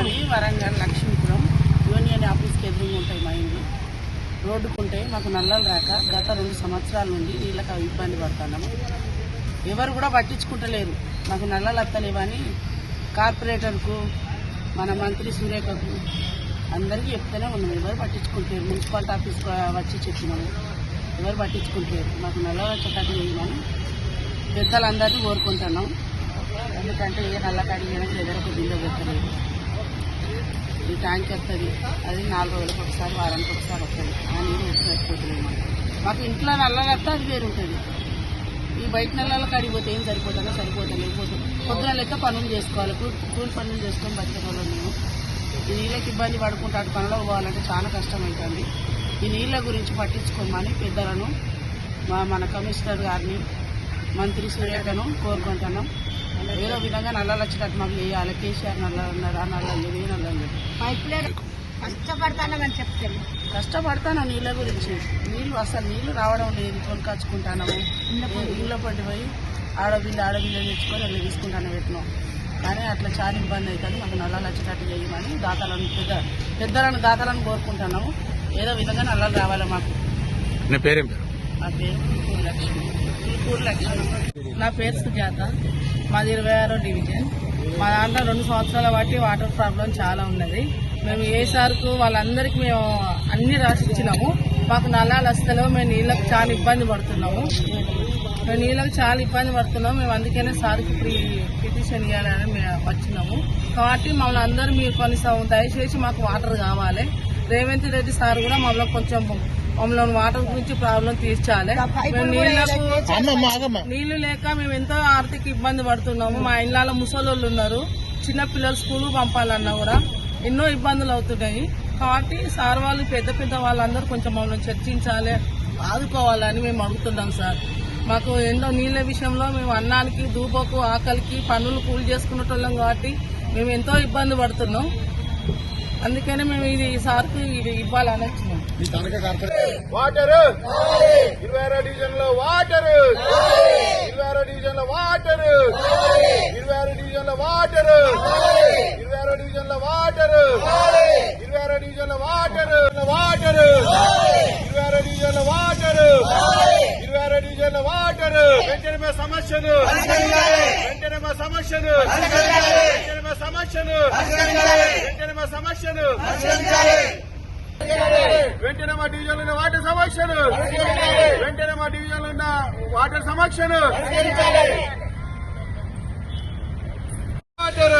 కానీ వరంగల్ లక్ష్మీపురం యూనియన్ ఆఫీస్కి ఎదురుగా ఉంటాయి మా ఇండ్లు. రోడ్డుకుంటే మాకు నల్లలు రాక గత రెండు సంవత్సరాల నుండి నీళ్ళకి ఇబ్బంది పడుతున్నాము. ఎవరు కూడా పట్టించుకుంటలేరు. మాకు నల్లలు అత్తలేవని కార్పొరేటర్కు మన మంత్రి సురేఖకు అందరికీ చెప్తూనే ఉన్నాం ఎవరు పట్టించుకుంటారు మున్సిపాలిటీ ఆఫీస్కి వచ్చి చెప్పినాము. ఎవరు పట్టించుకుంటారు మాకు నల్ల చక్కటి లేదు పెద్దలందరినీ కోరుకుంటున్నాం. ఎందుకంటే ఏ నల్ల కడిగడానికి ఎదురకు బిల్లు పెట్టలేదు ఈ ట్యాంక్ వస్తుంది. అది నాలుగు రోజులకు ఒకసారి వారానికి ఒకసారి వస్తుంది. ఆ నీరు సరిపోతుంది మాకు ఇంట్లో నల్లగా అది వేరు ఉంటుంది. ఈ బయట నెలల కడిగిపోతే ఏం సరిపోతుందో సరిపోతుంది. లేకపోతే పొద్దున లెక్క పనులు చేసుకోవాలి. కూలి పనులు చేసుకొని బతికే వాళ్ళు మేము. ఈ నీళ్ళకి ఇబ్బంది పడుకుంటాడు అటు పోవాలంటే చాలా కష్టం అవుతుంది. ఈ నీళ్ళ గురించి పట్టించుకోమని పెద్దలను మా మన కమిషనర్ గారిని మంత్రి సురేఖను కోరుకుంటున్నాం. ఏదో విధంగా నల్లలు వచ్చినట్టు మాకు చేయాలి కేసీఆర్ నల్ల ఉన్నారు ఆ నల్ల లేదు ఏ నల్ల లేదు కష్టపడతానని చెప్తాను. కష్టపడతాను నీళ్ళ గురించి. నీళ్ళు అసలు నీళ్ళు రావడం లేదు కొనుకొచ్చుకుంటాను నీళ్ళ పట్టి పోయి ఆడబిల్లు ఆడబిల్లు తెచ్చుకొని వెళ్ళి తీసుకుంటాను పెట్టినాం. కానీ అట్లా చాలా ఇబ్బంది అవుతుంది. మాకు నల్లలు వచ్చేటట్టు చేయమని దాతలను పెద్ద పెద్దలను దాతలను కోరుకుంటున్నాము. ఏదో విధంగా నల్లలు రావాలి మాకు. నీ పేరేం పేరు? నా పేరు లక్ష్మి లక్ష్మి నా పేరు సుజాత. మాది ఇరవై ఆరో డివిజన్. మా దాంట్లో రెండు సంవత్సరాల బట్టి వాటర్ ప్రాబ్లం చాలా ఉన్నది. మేము ఏ సార్కు వాళ్ళందరికీ మేము అన్ని రాసిచ్చినాము. మాకు నల్లాలు వస్తలేవు. మేము నీళ్ళకు చాలా ఇబ్బంది పడుతున్నాము. మేము నీళ్ళకు చాలా ఇబ్బంది పడుతున్నాము. మేము అందుకనే సార్కి ప్రీ పిటిషన్ ఇవ్వాలని మేము వచ్చినాము. కాబట్టి మమ్మల్ని అందరూ మీరు కొన్ని దయచేసి మాకు వాటర్ కావాలి. రేవంత్ రెడ్డి సార్ కూడా మమ్మల్ని కొంచెం మమ్మల్ని వాటర్ గురించి ప్రాబ్లం తీర్చాలి. మేము నీళ్ళు లేక మేము ఎంతో ఆర్థిక ఇబ్బంది పడుతున్నాము. మా ఇళ్ళలో ముసలోళ్ళు ఉన్నారు. చిన్న పిల్లలు స్కూల్ పంపాలన్నా కూడా ఎన్నో ఇబ్బందులు అవుతున్నాయి. కాబట్టి సార్ వాళ్ళు పెద్ద పెద్ద వాళ్ళందరూ కొంచెం మమ్మల్ని చర్చించాలి ఆదుకోవాలని మేము అడుగుతున్నాం సార్. మాకు ఎన్నో నీళ్ళ విషయంలో మేము అన్నానికి దూపకు ఆకలికి పనులు కూలి చేసుకునేటోళ్ళం కాబట్టి మేము ఎంతో ఇబ్బంది పడుతున్నాం. అందుకనే మేము ఇది ఈ ఇది ఇవ్వాలని వచ్చినాం. వాటర్! ఇరవై ఆరో డివిజన్లో వాటర్! ఇరవై ఆరో డివిజన్లో వాటర్! ఇరవై ఆరో డివిజన్లో వాటర్! ఇరవై ఆరో డివిజన్లో వాటర్! ఇరవై ఆరో డివిజన్లో వాటర్! వాటర్! ఇరవై ఆరో డివిజన్లో వాటర్! ఇరవై ఆరో డివిజన్లో వాటర్! వెంటనే మా సమస్యలు! వెంటనే మా సమస్యలు! వెంటనే మా సమస్యలు! మా సమస్యలు. వెంటనే మా డివిజన్లో ఉన్న వాటర్ సమస్యలు వెంటనే మా డివిజన్లో ఉన్న వాటర్ సమస్యలు వాటర్